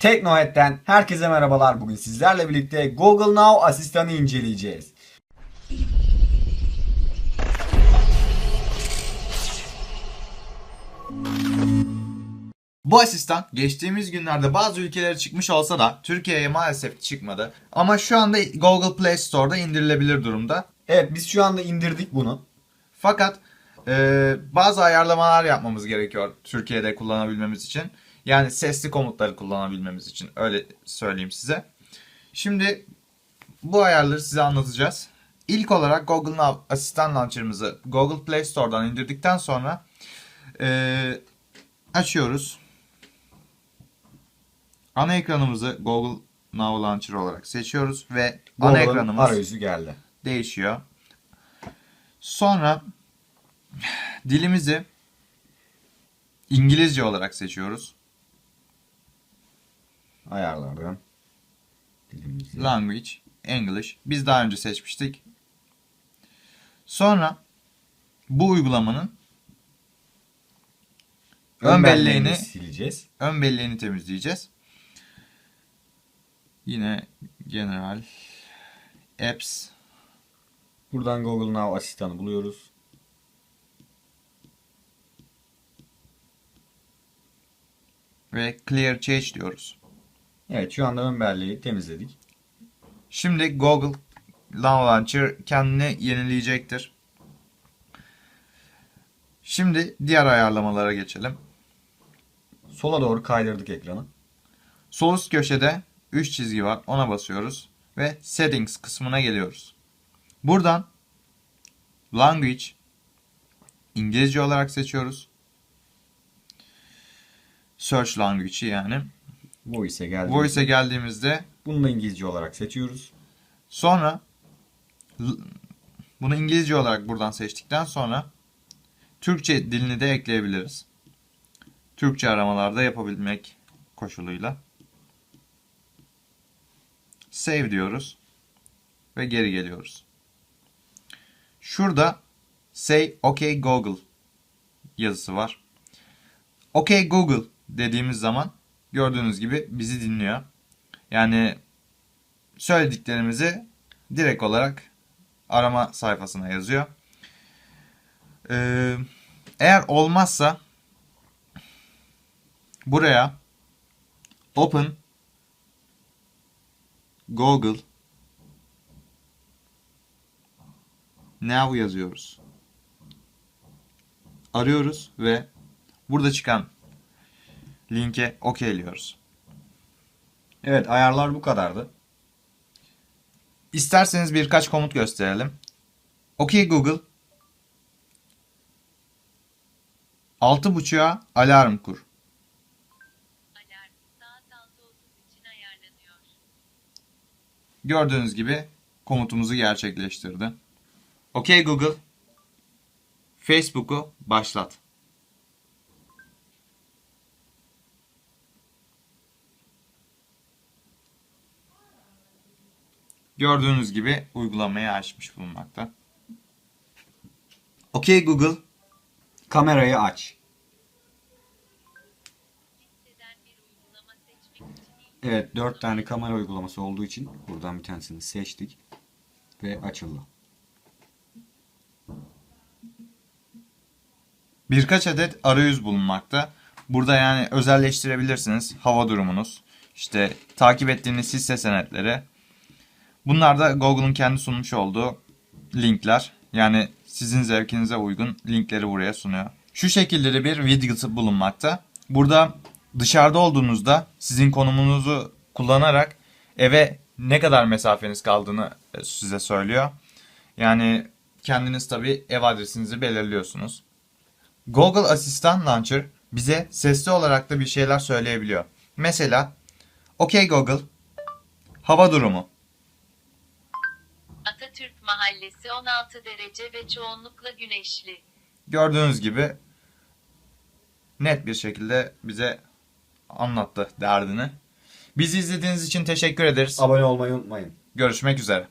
Teknohead'den herkese merhabalar. Bugün sizlerle birlikte Google Now asistanı inceleyeceğiz. Bu asistan geçtiğimiz günlerde bazı ülkelere çıkmış olsa da Türkiye'ye maalesef çıkmadı. Ama şu anda Google Play Store'da indirilebilir durumda. Evet biz şu anda indirdik bunu. Fakat e, bazı ayarlamalar yapmamız gerekiyor Türkiye'de kullanabilmemiz için. Yani sesli komutları kullanabilmemiz için öyle söyleyeyim size. Şimdi bu ayarları size anlatacağız. İlk olarak Google Now asistan launcher'ımızı Google Play Store'dan indirdikten sonra e, açıyoruz. Ana ekranımızı Google Now Launcher olarak seçiyoruz ve ana ekranımız arayüzü geldi. değişiyor. Sonra dilimizi İngilizce olarak seçiyoruz. Ayarlardan. Dilimizi. Language, English. Biz daha önce seçmiştik. Sonra bu uygulamanın ön belleğini sileceğiz. ön belleğini temizleyeceğiz. Yine general apps Buradan Google Now asistanı buluyoruz. ve clear change diyoruz. Evet şu anda ön belleği temizledik. Şimdi Google Launcher kendini yenileyecektir. Şimdi diğer ayarlamalara geçelim. Sola doğru kaydırdık ekranı. Sol üst köşede 3 çizgi var. Ona basıyoruz ve Settings kısmına geliyoruz. Buradan Language İngilizce olarak seçiyoruz. Search Language'i yani. Voice'e geldi. Voice'e geldiğimizde Bunu da İngilizce olarak seçiyoruz. Sonra bunu İngilizce olarak buradan seçtikten sonra Türkçe dilini de ekleyebiliriz. Türkçe aramalarda yapabilmek koşuluyla. Save diyoruz ve geri geliyoruz. Şurada Say OK Google yazısı var. OK Google dediğimiz zaman gördüğünüz gibi bizi dinliyor. Yani söylediklerimizi direkt olarak arama sayfasına yazıyor. Ee, eğer olmazsa buraya open Google now yazıyoruz. Arıyoruz ve burada çıkan linke okeyliyoruz. Evet ayarlar bu kadardı. İsterseniz birkaç komut gösterelim. OK Google. 6.30'a alarm kur. Alarm saat 6.30 için ayarlanıyor. Gördüğünüz gibi komutumuzu gerçekleştirdi. OK Google. Facebook'u başlat. Gördüğünüz gibi uygulamayı açmış bulunmakta. OK Google. Kamerayı aç. Evet 4 tane kamera uygulaması olduğu için buradan bir tanesini seçtik. Ve açıldı. Birkaç adet arayüz bulunmakta. Burada yani özelleştirebilirsiniz. Hava durumunuz, işte takip ettiğiniz hisse senetleri. Bunlar da Google'un kendi sunmuş olduğu linkler. Yani sizin zevkinize uygun linkleri buraya sunuyor. Şu şekilde de bir widget bulunmakta. Burada dışarıda olduğunuzda sizin konumunuzu kullanarak eve ne kadar mesafeniz kaldığını e, size söylüyor. Yani kendiniz tabii ev adresinizi belirliyorsunuz. Google Asistan Launcher bize sesli olarak da bir şeyler söyleyebiliyor. Mesela, OK Google, hava durumu. Atatürk Mahallesi 16 derece ve çoğunlukla güneşli. Gördüğünüz gibi net bir şekilde bize anlattı derdini. Bizi izlediğiniz için teşekkür ederiz. Abone olmayı unutmayın. Görüşmek üzere.